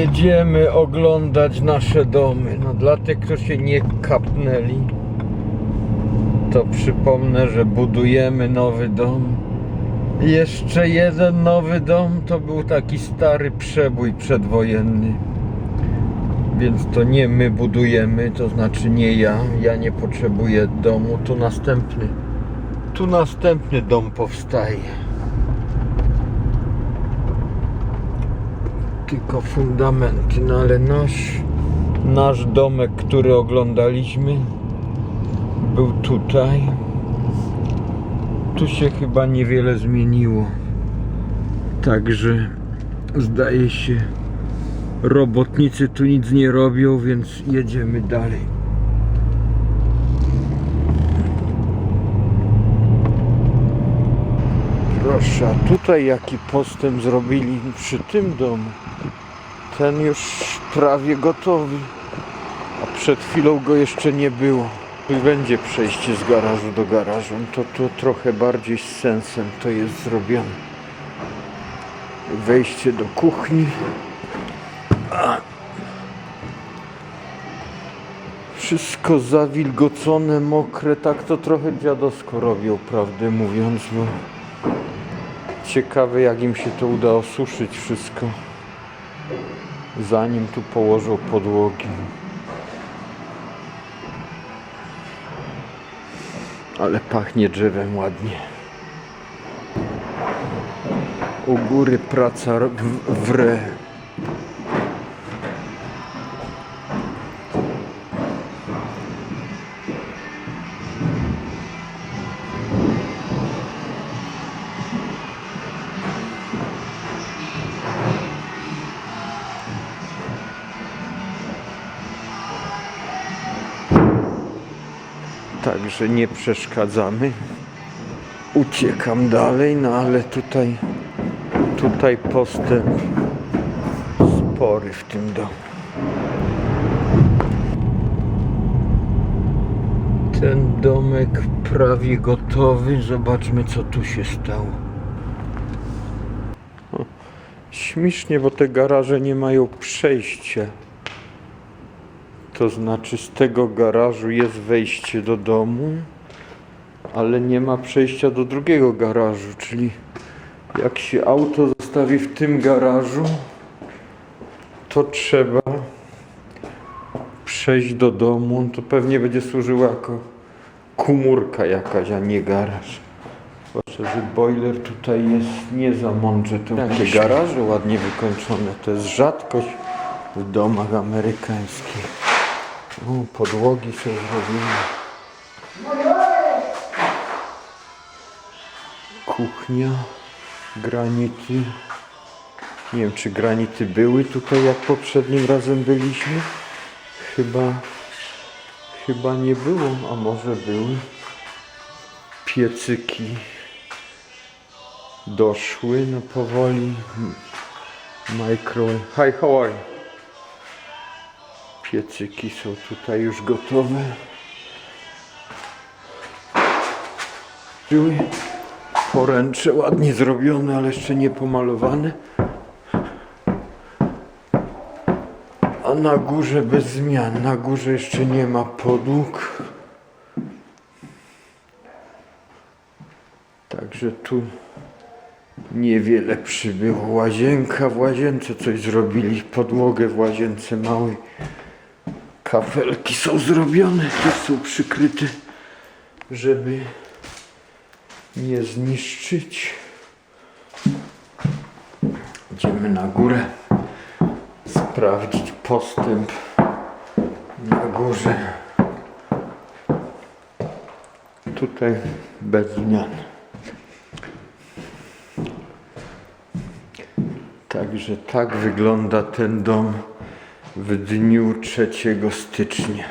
Jedziemy oglądać nasze domy. No dla tych, którzy się nie kapnęli, to przypomnę, że budujemy nowy dom. Jeszcze jeden nowy dom to był taki stary przebój przedwojenny. Więc to nie my budujemy, to znaczy nie ja. Ja nie potrzebuję domu. Tu następny. Tu następny dom powstaje. Tylko fundamenty, no ale nasz, nasz domek, który oglądaliśmy, był tutaj. Tu się chyba niewiele zmieniło. Także zdaje się, robotnicy tu nic nie robią, więc jedziemy dalej. Proszę, tutaj jaki postęp zrobili przy tym domu. Ten już prawie gotowy, a przed chwilą go jeszcze nie było. Tu będzie przejście z garażu do garażu, to tu trochę bardziej z sensem to jest zrobione. Wejście do kuchni. Wszystko zawilgocone, mokre, tak to trochę dziadowsko robią, prawdę mówiąc, bo ciekawe jak im się to uda osuszyć wszystko, zanim tu położą podłogi. Ale pachnie drzewem ładnie. U góry praca wre. Także nie przeszkadzamy. Uciekam dalej, no ale tutaj, tutaj postęp spory w tym domu. Ten domek prawie gotowy. Zobaczmy co tu się stało. O, Śmiesznie, bo te garaże nie mają przejścia. To znaczy z tego garażu jest wejście do domu, ale nie ma przejścia do drugiego garażu, czyli jak się auto zostawi w tym garażu, to trzeba przejść do domu. To pewnie będzie służyła jako komórka jakaś, a nie garaż. Zwłaszcza, że boiler tutaj jest nie za mądrze. To Jakie garaże ładnie wykończone. To jest rzadkość w domach amerykańskich. O, podłogi są zrobione. Kuchnia, granity. Nie wiem, czy granity były tutaj, jak poprzednim razem byliśmy. Chyba, chyba nie było, a może były. Piecyki doszły, no powoli. Micro. Hi, how are you? Piecyki są tutaj już gotowe. Były poręcze ładnie zrobione, ale jeszcze nie pomalowane. A na górze bez zmian. Na górze jeszcze nie ma podłóg. Także tu niewiele przybyło. Łazienka w łazience coś zrobili. Podłogę w łazience małej. Kafelki są zrobione, są przykryte, żeby nie zniszczyć. Idziemy na górę sprawdzić postęp na górze. Tutaj bez zmian. Także tak wygląda ten dom w dniu 3 stycznia.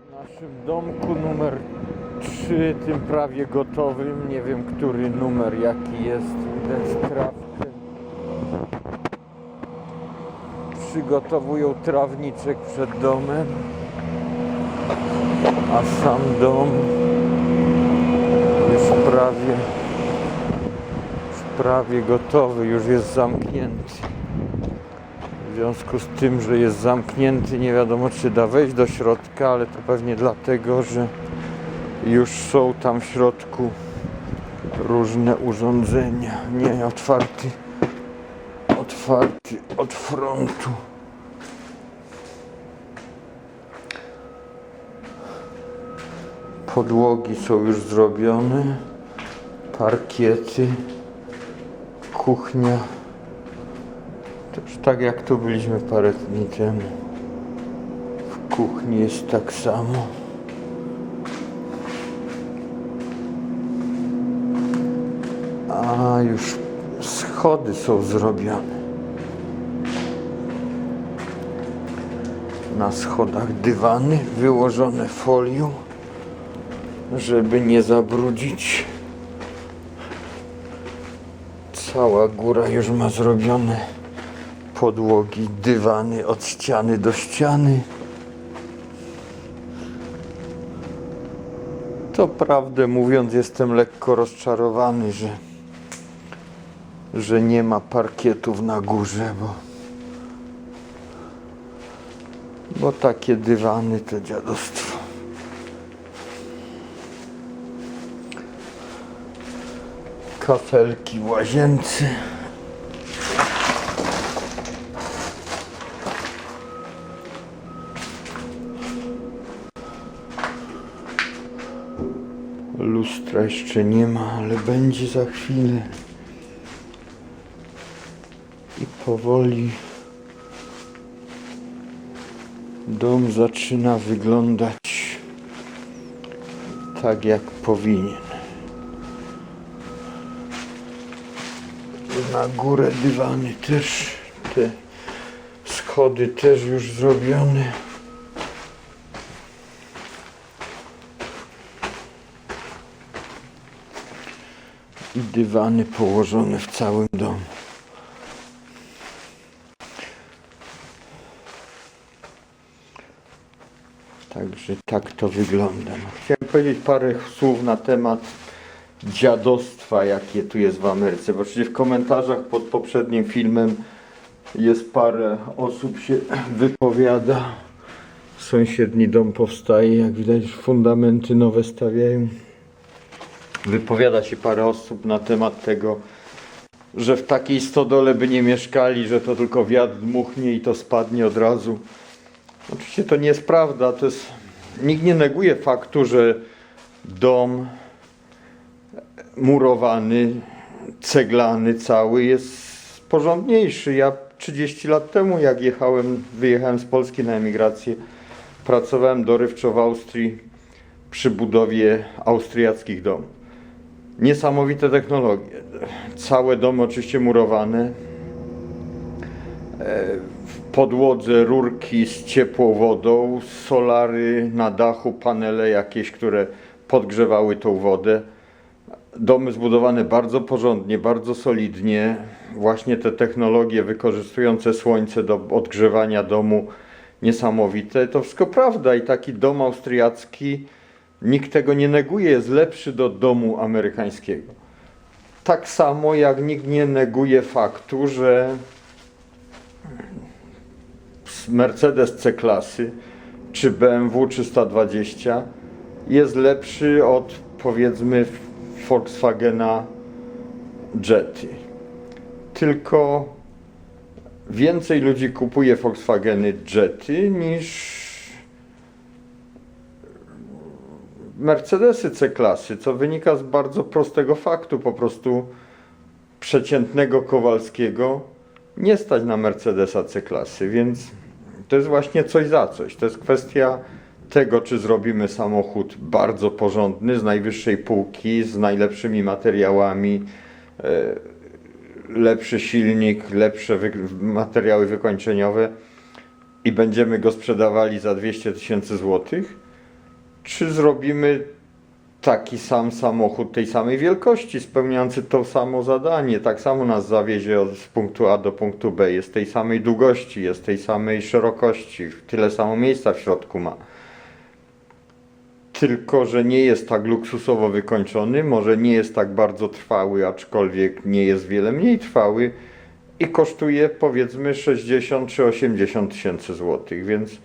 W naszym domku numer 3, tym prawie gotowym, nie wiem który numer jaki jest, widać trawkę. Przygotowują trawniczek przed domem, a sam dom już prawie prawie gotowy, już jest zamknięty. W związku z tym, że jest zamknięty, nie wiadomo czy da wejść do środka, ale to pewnie dlatego, że już są tam w środku różne urządzenia. Nie, otwarty, otwarty od frontu. Podłogi są już zrobione, parkiety, kuchnia. Też tak jak tu byliśmy parę dni temu. W kuchni jest tak samo. A już schody są zrobione. Na schodach dywany wyłożone folią, żeby nie zabrudzić. Cała góra już ma zrobione podłogi, dywany od ściany do ściany. To prawdę mówiąc, jestem lekko rozczarowany, że, że nie ma parkietów na górze, bo, bo takie dywany to dziadostwo. Kafelki w łazience. Lustra jeszcze nie ma, ale będzie za chwilę. I powoli dom zaczyna wyglądać tak, jak powinien. Na górę dywany też, te schody też już zrobione. i dywany położone w całym domu. Także tak to wygląda. Chciałem powiedzieć parę słów na temat dziadostwa, jakie tu jest w Ameryce, bo przecież w komentarzach pod poprzednim filmem jest parę osób się wypowiada. Sąsiedni dom powstaje, jak widać fundamenty nowe stawiają wypowiada się parę osób na temat tego, że w takiej stodole by nie mieszkali, że to tylko wiatr dmuchnie i to spadnie od razu. Oczywiście to nie jest prawda. To jest... Nikt nie neguje faktu, że dom murowany, ceglany cały jest porządniejszy. Ja 30 lat temu, jak jechałem, wyjechałem z Polski na emigrację, pracowałem dorywczo w Austrii przy budowie austriackich domów. Niesamowite technologie. Całe domy oczywiście murowane. E, W podłodze rurki z ciepłą wodą, solary na dachu, panele jakieś, które podgrzewały tą wodę. Domy zbudowane bardzo porządnie, bardzo solidnie. Właśnie te technologie wykorzystujące słońce do odgrzewania domu niesamowite. To wszystko prawda i taki dom austriacki Nikt tego nie neguje, jest lepszy do domu amerykańskiego. Tak samo jak nikt nie neguje faktu, że Mercedes C-klasy czy BMW 320 jest lepszy od powiedzmy Volkswagena Jety. Tylko więcej ludzi kupuje Volkswageny Jety niż Mercedesy C-klasy, co wynika z bardzo prostego faktu, po prostu przeciętnego Kowalskiego nie stać na Mercedesa C-klasy, więc to jest właśnie coś za coś. To jest kwestia tego, czy zrobimy samochód bardzo porządny, z najwyższej półki, z najlepszymi materiałami, e, lepszy silnik, lepsze wy materiały wykończeniowe i będziemy go sprzedawali za 200 tysięcy złotych, czy zrobimy taki sam samochód tej samej wielkości, spełniający to samo zadanie, tak samo nas zawiezie od z punktu A do punktu B, jest tej samej długości, jest tej samej szerokości, tyle samo miejsca w środku ma. Tylko że nie jest tak luksusowo wykończony, może nie jest tak bardzo trwały, aczkolwiek nie jest wiele mniej trwały i kosztuje powiedzmy 60 czy 80 tysięcy złotych, więc,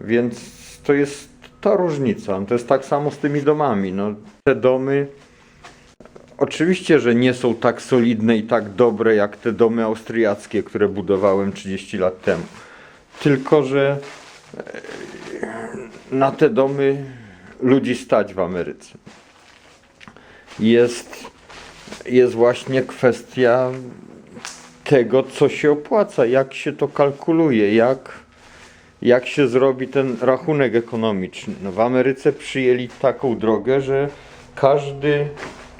więc to jest ta różnica. To jest tak samo z tymi domami. No, te domy oczywiście, że nie są tak solidne i tak dobre jak te domy austriackie, które budowałem 30 lat temu. Tylko, że na te domy ludzi stać w Ameryce. Jest, jest właśnie kwestia tego, co się opłaca, jak się to kalkuluje, jak, jak się zrobi ten rachunek ekonomiczny. No w Ameryce przyjęli taką drogę, że każdy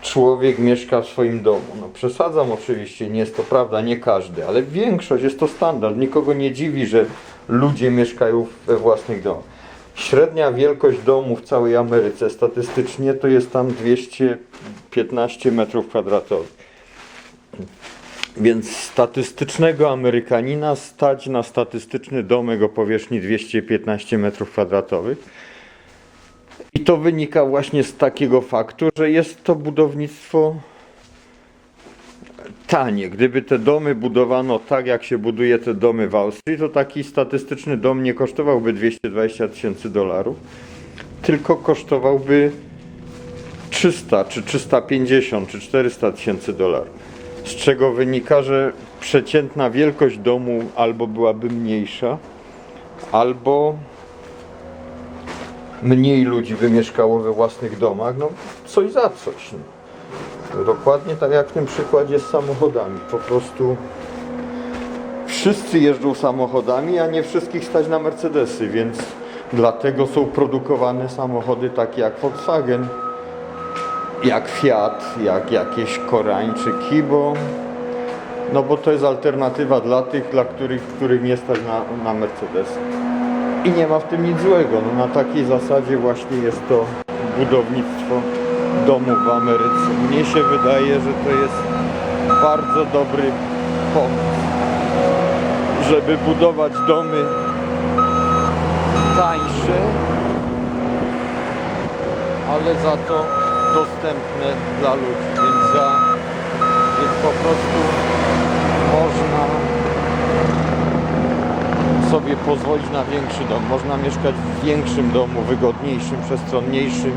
człowiek mieszka w swoim domu. No przesadzam oczywiście, nie jest to prawda, nie każdy, ale większość jest to standard. Nikogo nie dziwi, że ludzie mieszkają we własnych domach. Średnia wielkość domu w całej Ameryce statystycznie to jest tam 215 metrów kwadratowych. Więc statystycznego Amerykanina stać na statystyczny domek o powierzchni 215 metrów kwadratowych. I to wynika właśnie z takiego faktu, że jest to budownictwo tanie. Gdyby te domy budowano tak, jak się buduje te domy w Austrii, to taki statystyczny dom nie kosztowałby 220 tysięcy dolarów, tylko kosztowałby 300, czy 350, czy 400 tysięcy dolarów. Z czego wynika, że przeciętna wielkość domu albo byłaby mniejsza, albo mniej ludzi by mieszkało we własnych domach, no coś za coś. Dokładnie tak jak w tym przykładzie z samochodami. Po prostu wszyscy jeżdżą samochodami, a nie wszystkich stać na Mercedesy, więc dlatego są produkowane samochody takie jak Volkswagen, jak Fiat, jak jakieś Koreańczyki, bo no bo to jest alternatywa dla tych, dla których, których nie stać na, na Mercedesy. I nie ma w tym nic złego. No, na takiej zasadzie właśnie jest to budownictwo domów w Ameryce. Mnie się wydaje, że to jest bardzo dobry pomysł, żeby budować domy tańsze, ale za to dostępne dla ludzi. Więc, za, więc po prostu można sobie pozwolić na większy dom. Można mieszkać w większym domu, wygodniejszym, przestronniejszym,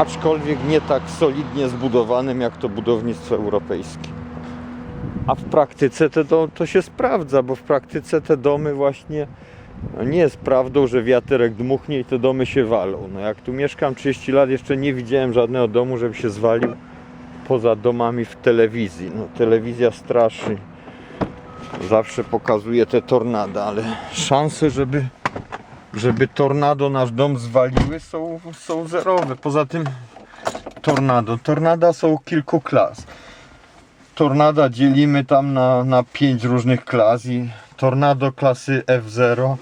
aczkolwiek nie tak solidnie zbudowanym jak to budownictwo europejskie. A w praktyce to, to, to się sprawdza, bo w praktyce te domy właśnie no nie jest prawdą, że wiaterek dmuchnie i te domy się walą. No jak tu mieszkam 30 lat, jeszcze nie widziałem żadnego domu, żeby się zwalił poza domami w telewizji. No telewizja straszy zawsze pokazuje te tornada, ale szanse, żeby, żeby tornado nasz dom zwaliły są, są zerowe. Poza tym tornado. Tornada są kilku klas. Tornada dzielimy tam na, na pięć różnych klas i tornado klasy F0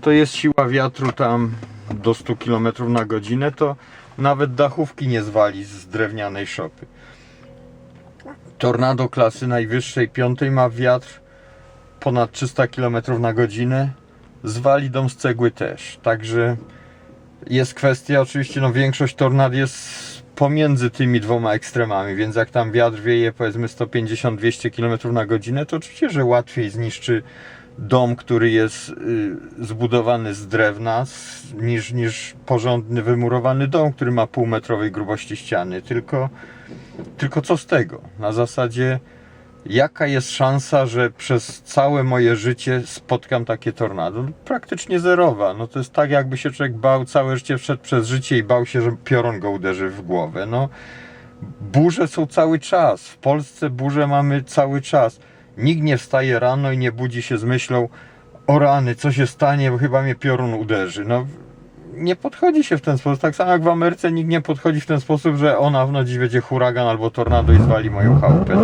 to jest siła wiatru tam do 100 km na godzinę, to nawet dachówki nie zwali z drewnianej szopy. Tornado klasy najwyższej, piątej ma wiatr ponad 300 km na godzinę. Zwali dom z cegły też. Także jest kwestia, oczywiście no większość tornad jest pomiędzy tymi dwoma ekstremami, więc jak tam wiatr wieje powiedzmy 150-200 km na godzinę, to oczywiście, że łatwiej zniszczy dom, który jest y, zbudowany z drewna niż, niż porządny, wymurowany dom, który ma półmetrowej grubości ściany. Tylko, tylko co z tego? Na zasadzie jaka jest szansa, że przez całe moje życie spotkam takie tornado? No, praktycznie zerowa. No to jest tak, jakby się człowiek bał całe życie, wszedł przez życie i bał się, że piorun go uderzy w głowę. No, burze są cały czas. W Polsce burze mamy cały czas. Nikt nie wstaje rano i nie budzi się z myślą o rany, co się stanie, bo chyba mnie piorun uderzy. No, nie podchodzi się w ten sposób. Tak samo jak w Ameryce nikt nie podchodzi w ten sposób, że ona w nocy będzie huragan albo tornado i zwali moją chałupę.